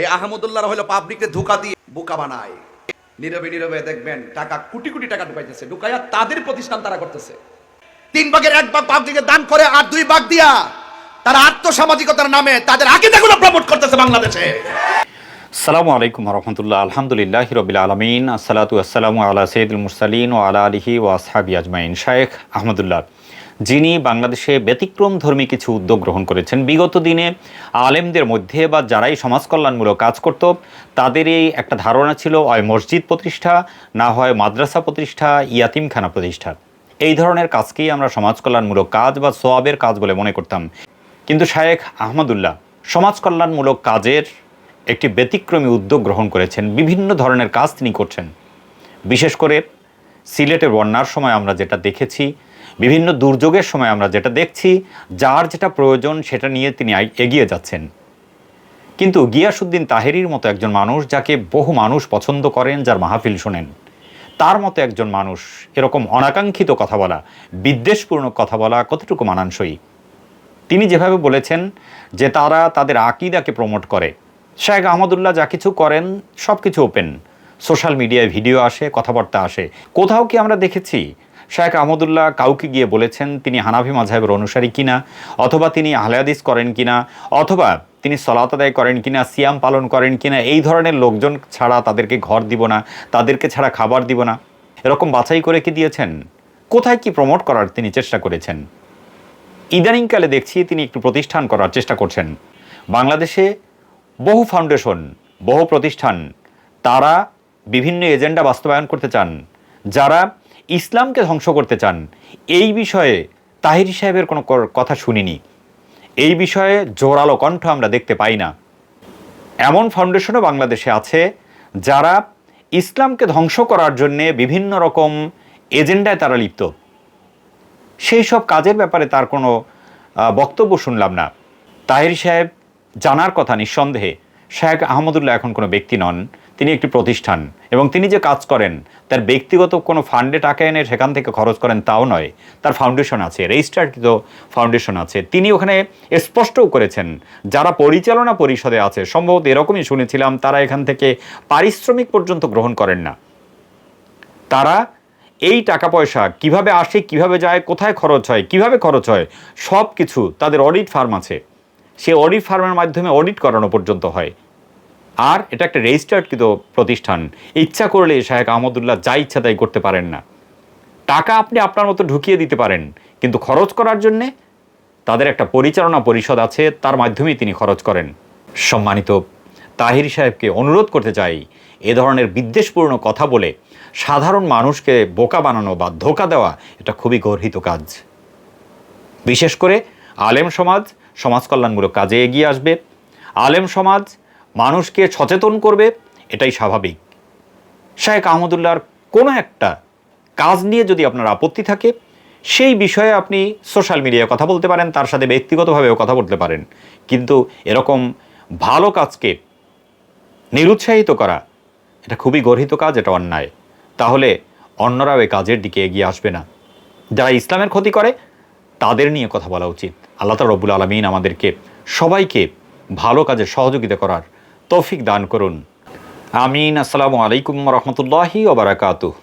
এই আহমদুল্লাহ হলো পাবলিককে ধোকা দিয়ে বোকা বানায়। নীরবে নীরবে দেখবেন টাকা কোটি কোটি টাকা ঢুকাইতেছে। ঢুকাইয়া তাদের প্রতিষ্ঠান তারা করতেছে। তিন ভাগের এক ভাগ পাবলিকে দান করে আর দুই ভাগ দিয়া তারা আত্মসামাজিকতার নামে তাদের আকিদাগুলো প্রমোট করতেছে বাংলাদেশে। সালামু আলাইকুম রহমতুল্লাহ আলহামদুলিল্লাহ রবিল আলমিন। আসসালাতু আসসালামু আলা সৈয়দুল মুরসালিন ও আলা আলিহি ও আসহাবি আজমাইন। শায়েখ আহমদুল্লাহ যিনি বাংলাদেশে ব্যতিক্রম ধর্মী কিছু উদ্যোগ গ্রহণ করেছেন। বিগত দিনে আলেমদের মধ্যে বা যারাই সমাজ কল্যাণমূলক কাজ করত তাদের এই একটা ধারণা ছিল হয় মসজিদ প্রতিষ্ঠা, না হয় মাদ্রাসা প্রতিষ্ঠা, ইয়াতিমখানা প্রতিষ্ঠা। এই ধরনের কাজকেই আমরা সমাজ কল্যাণমূলক কাজ বা সোয়াবের কাজ বলে মনে করতাম। কিন্তু শায়েখ আহমদুল্লাহ সমাজ কল্যাণমূলক কাজের একটি ব্যতিক্রমী উদ্যোগ গ্রহণ করেছেন। বিভিন্ন ধরনের কাজ তিনি করছেন। বিশেষ করে সিলেটের বন্যার সময় আমরা যেটা দেখেছি বিভিন্ন দুর্যোগের সময় আমরা যেটা দেখছি, যার যেটা প্রয়োজন সেটা নিয়ে তিনি এগিয়ে যাচ্ছেন। কিন্তু গিয়াসুদ্দিন তাহেরির মতো একজন মানুষ যাকে বহু মানুষ পছন্দ করেন, যার মাহফিল শোনেন, তার মতো একজন মানুষ এরকম অনাকাঙ্ক্ষিত কথা বলা, বিদ্বেষপূর্ণ কথা বলা কতটুকু মানানসই? তিনি যেভাবে বলেছেন যে তারা তাদের আকিদাকে প্রমোট করে। শেখ আহমদুল্লাহ যা কিছু করেন সব কিছু ওপেন। সোশ্যাল মিডিয়ায় ভিডিও আসে, কথাবার্তা আসে। কোথাও কি আমরা দেখেছি শেখ আহমদুল্লাহ কাউকে গিয়ে বলেছেন তিনি হানাফি মাঝহের অনুসারী কিনা, অথবা তিনি আহলাদিস করেন কিনা, অথবা তিনি সলাত আদায় করেন কিনা, সিয়াম পালন করেন কিনা, এই ধরনের লোকজন ছাড়া তাদেরকে ঘর দিব না, তাদেরকে ছাড়া খাবার দিব না। এরকম বাছাই করে কি দিয়েছেন? কোথায় কি প্রমোট করার তিনি চেষ্টা করেছেন? ইদানিংকালে দেখছি তিনি একটু প্রতিষ্ঠান করার চেষ্টা করছেন। বাংলাদেশে বহু ফাউন্ডেশন বহু প্রতিষ্ঠান, তারা বিভিন্ন এজেন্ডা বাস্তবায়ন করতে চান, যারা ইসলামকে ধ্বংস করতে চান, এই বিষয়ে তাহির সাহেবের কোনো কথা শুনিনি। এই বিষয়ে জোরালো কণ্ঠ আমরা দেখতে পাই না। এমন ফাউন্ডেশনও বাংলাদেশে আছে যারা ইসলামকে ধ্বংস করার জন্যে বিভিন্ন রকম এজেন্ডায় তারা লিপ্ত। সেই সব কাজের ব্যাপারে তার কোনো বক্তব্য শুনলাম না। তাহির সাহেব জানার কথা নিঃসন্দেহে, শেখ আহমদুল্লাহ এখন কোনো ব্যক্তি নন। তিনি একটি প্রতিষ্ঠান এবং তিনি যে কাজ করেন, তার ব্যক্তিগত কোনো ফান্ডে টাকা এনে সেখান থেকে খরচ করেন তাও নয়, তার ফাউন্ডেশন আছে রেজিস্টার্ডকৃত ফাউন্ডেশন আছে। তিনি ওখানে স্পষ্টও করেছেন, যারা পরিচালনা পরিষদে আছে, সম্ভবত এরকমই শুনেছিলাম, তারা এখান থেকে পারিশ্রমিক পর্যন্ত গ্রহণ করেন না। তারা এই টাকা পয়সা কীভাবে আসে, কীভাবে যায়, কোথায় খরচ হয়, কীভাবে খরচ হয় সব কিছু তাদের অডিট ফার্ম আছে। সে অডিট ফার্মের মাধ্যমে অডিট করানো পর্যন্ত হয়। আর এটা একটা রেজিস্টার্ডকৃত প্রতিষ্ঠান। ইচ্ছা করলে শাহেক আহমদুল্লাহ যা ইচ্ছা তাই করতে পারেন না। টাকা আপনি আপনার মতো ঢুকিয়ে দিতে পারেন, কিন্তু খরচ করার জন্যে তাদের একটা পরিচালনা পরিষদ আছে, তার মাধ্যমেই তিনি খরচ করেন। সম্মানিত তাহির সাহেবকে অনুরোধ করতে চাই, এ ধরনের বিদ্বেষপূর্ণ কথা বলে সাধারণ মানুষকে বোকা বানানো বা ধোকা দেওয়া এটা খুবই গর্হিত কাজ। বিশেষ করে আলেম সমাজ সমাজ কল্যাণমূলক কাজে এগিয়ে আসবে। আলেম সমাজ মানুষকে সচেতন করবে, এটাই স্বাভাবিক। শাহেক আহমদুল্লাহর কোনো একটা কাজ নিয়ে যদি আপনার আপত্তি থাকে, সেই বিষয়ে আপনি সোশ্যাল মিডিয়ায় কথা বলতে পারেন, তার সাথে ব্যক্তিগতভাবেও কথা বলতে পারেন। কিন্তু এরকম ভালো কাজকে নিরুৎসাহিত করা, এটা খুবই গর্হিত কাজ, এটা অন্যায়। তাহলে অন্যরাও এই কাজের দিকে এগিয়ে আসবে না। যারা ইসলামের ক্ষতি করে, তাদের নিয়ে কথা বলা উচিত। আল্লাহ তালা রব্বুল আলমিন আমাদেরকে সবাইকে ভালো কাজে সহযোগিতা করার তৌফিক দান করুন। আমিন আসসালামু আলাইকুম রহমতুল্লাহি ওবরাকাতুহ